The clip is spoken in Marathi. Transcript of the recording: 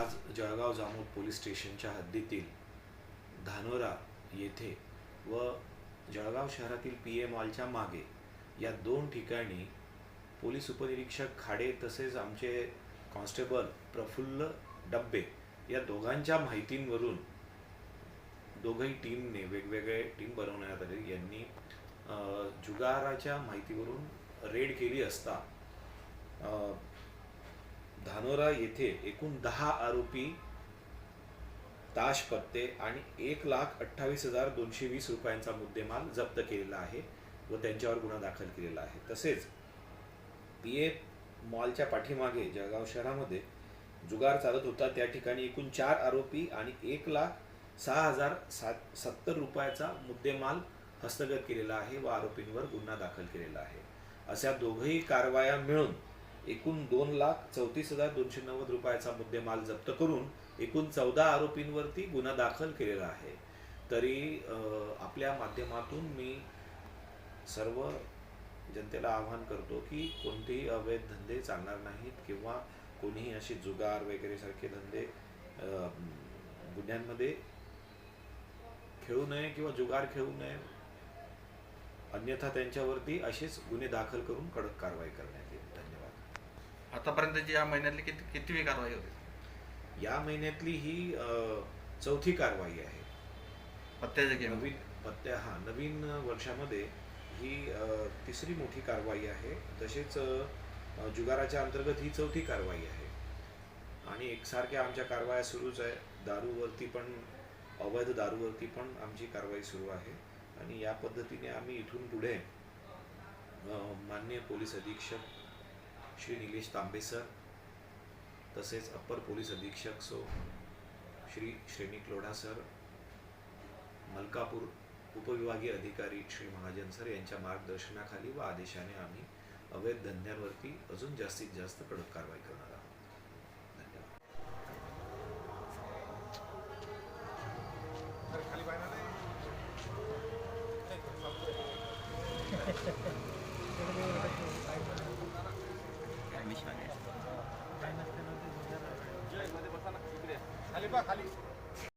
आज जळगाव जामोद पोलीस स्टेशनच्या हद्दीतील धानोरा येथे व जळगाव शहरातील पी ए मॉलच्या मागे या दोन ठिकाणी पोलीस उपनिरीक्षक खाडे तसेच आमचे कॉन्स्टेबल प्रफुल्ल डब्बे या दोघांच्या माहितींवरून दोघही टीमने वेगवेगळे टीम बनवण्यात आले. यांनी जुगाराच्या माहितीवरून रेड केली असता धानोरा येथे एकूण दहा आरोपी ताश पत्ते आणि एक लाख अठ्ठावीस हजार दोनशे वीस रुपयांचा मुद्देमाल जप्त केलेला आहे व त्यांच्यावर गुन्हा दाखल केलेला आहे. तसेच पी ए मॉलच्या पाठीमागे जळगाव शहरामध्ये जुगार चालत होता. त्या ठिकाणी एकूण चार आरोपी आणि एक लाख सहा हजार सात सत्तर रुपयाचा मुद्देमाल हस्तगत केलेला आहे व आरोपींवर गुन्हा दाखल केलेला आहे. अशा दोघही कारवाया मिळून एकूण दोन लाख चौतीस हजार दोनशे नव्वद रुपयाचा मुद्देमाल जप्त करून एकूण चौदा आरोपींवरती गुन्हा दाखल केलेला आहे. तरी आपल्या माध्यमातून मी सर्व जनतेला आवाहन करतो की कोणतेही अवैध धंदे चालणार नाहीत किंवा कोणीही असे जुगार वगैरे सारखे धंदे गुन्ह्यांमध्ये खेळू नये किंवा जुगार खेळू नये अन्यथा त्यांच्यावरती असेच गुन्हे दाखल करून कडक कारवाई करण्यात येईल. धन्यवाद. आतापर्यंतची या महिन्यातली किती कितवी कारवाई होती? या महिन्यातली ही चौथी कारवाई आहे. पत्त्याच्या नवीन पत्त्या हा नवीन वर्षामध्ये ही तिसरी मोठी कारवाई आहे. तसेच जुगाराच्या अंतर्गत ही चौथी कारवाई आहे. आणि एकसारख्या आमच्या कारवाया सुरूच आहे. दारूवरती पण अवैध दारूवरती पण आमची कारवाई सुरू आहे. आणि या पद्धतीने आम्ही इथून पुढे अ, माननीय पोलीस अधीक्षक श्री निलेश तांबे सर तसेच अप्पर पोलीस अधीक्षक सो श्री श्रेणी लोढा सर मलकापूर उपविभागीय अधिकारी श्री महाजन सर यांच्या मार्गदर्शनाखाली व आदेशाने आम्ही अवैध धंद्यांवरती अजून जास्तीत जास्त कडक कारवाई करणार आहोत. धन्यवाद. 还没吃完。